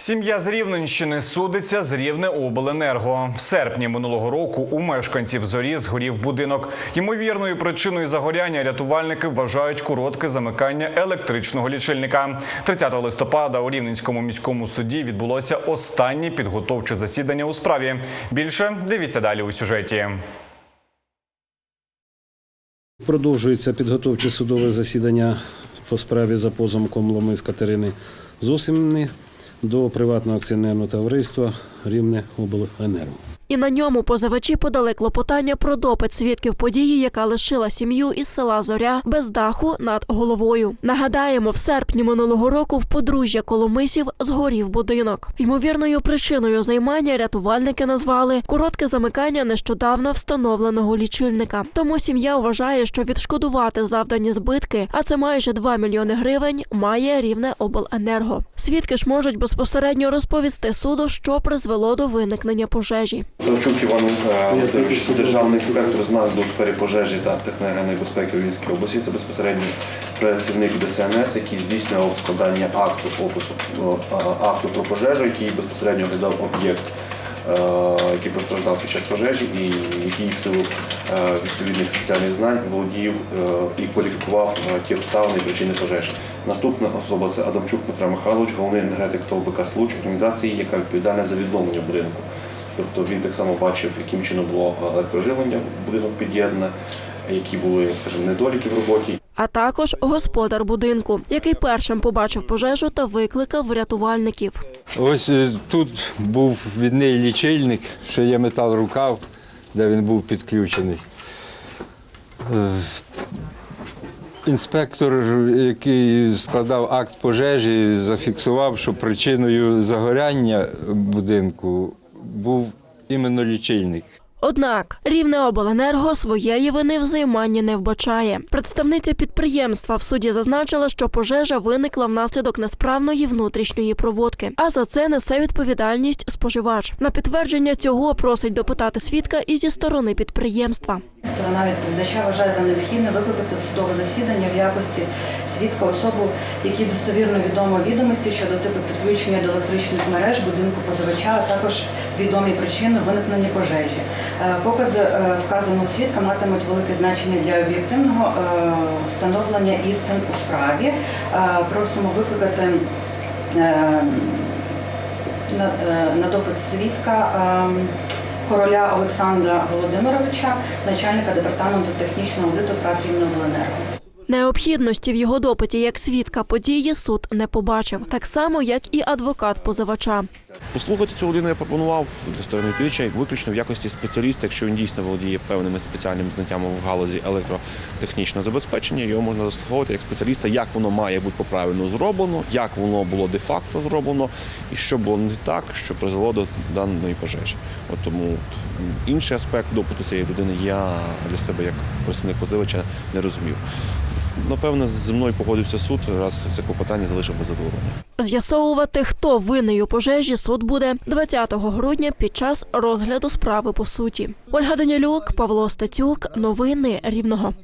Сім'я з Рівненщини судиться з Рівне обленерго. В серпні минулого року у мешканців зорі згорів будинок. Ймовірною причиною загоряння рятувальники вважають коротке замикання електричного лічильника. 30 листопада у Рівненському міському суді відбулося останнє підготовче засідання у справі. Більше дивіться далі у сюжеті. Продовжується підготовче судове засідання по справі за позовом Ломис Катерини Зосимни до приватного акціонерного товариства Рівне обленерго. І на ньому позивачі подали клопотання про допит свідків події, яка лишила сім'ю із села Зоря без даху над головою. Нагадаємо, в серпні минулого року в подружжя Коломисів згорів будинок. Ймовірною причиною займання рятувальники назвали коротке замикання нещодавно встановленого лічильника. Тому сім'я вважає, що відшкодувати завдані збитки, а це майже 2 мільйони гривень, має рівне обленерго. Свідки ж можуть безпосередньо розповісти суду, що призвело до виникнення пожежі. Савчук Іван е, Васильович, державний інспектор з нагляду у сфері пожежі та техногенної безпеки у Львівській області. Це безпосередньо працівник ДСНС, який здійснював складання акту опису е, акту про пожежу, який безпосередньо оглядав об'єкт, е, який постраждав під час пожежі, і який в силу відповідних спеціальних знань володів і кваліфікував ті обставини і причини пожежі. Наступна особа це Адамчук Петро Михайлович, головний енергетик ТОВ БК «Случ», організації, яка відповідальна за відновлення будинку. Тобто він так само бачив, яким чином було електроживлення в будинок під'єднане, які були, скажімо, недоліки в роботі. а також господар будинку, який першим побачив пожежу та викликав рятувальників. Ось е, тут був відний лічильник, що є метал рукав, де він був підключений. Е, Інспектор, який складав акт пожежі, зафіксував, що причиною загоряння будинку був іменно лічильник. Однак рівне обленерго своєї вини в займанні не вбачає. Представниця підприємства в суді зазначила, що пожежа виникла внаслідок несправної внутрішньої проводки, а за це несе відповідальність споживач. На підтвердження цього просить допитати свідка і зі сторони підприємства. Сторона відповідача вважає за необхідне викликати в судове засідання в якості свідка особу, якій достовірно відомо відомості щодо типу підключення до електричних мереж будинку позивача, а також відомі причини виникнення пожежі. Е, Покази е, вказаного свідка матимуть велике значення для об'єктивного е, встановлення істин у справі. Просимо викликати на, допит свідка короля Олександра Володимировича, начальника департаменту технічного аудиту ПРАТ Рівнеобленерго. Необхідності в його допиті як свідка події суд не побачив, так само як і адвокат позивача. Послухати цю людину я пропонував для сторони відповідача виключно в якості спеціаліста, якщо він дійсно володіє певними спеціальними знаттями в галузі електротехнічного забезпечення, його можна заслуговувати як спеціаліста, як воно має бути поправлено зроблено, як воно було де-факто зроблено, і що було не так, що призвело до даної пожежі. От тому інший аспект допиту цієї людини я для себе як представник позивача не розумів. Напевне, зі мною погодився суд, раз це клопотання залишив без задоволення. З'ясовувати, хто винний у пожежі, суд буде 20 грудня під час розгляду справи по суті. Ольга Данілюк, Павло Статюк, новини Рівного.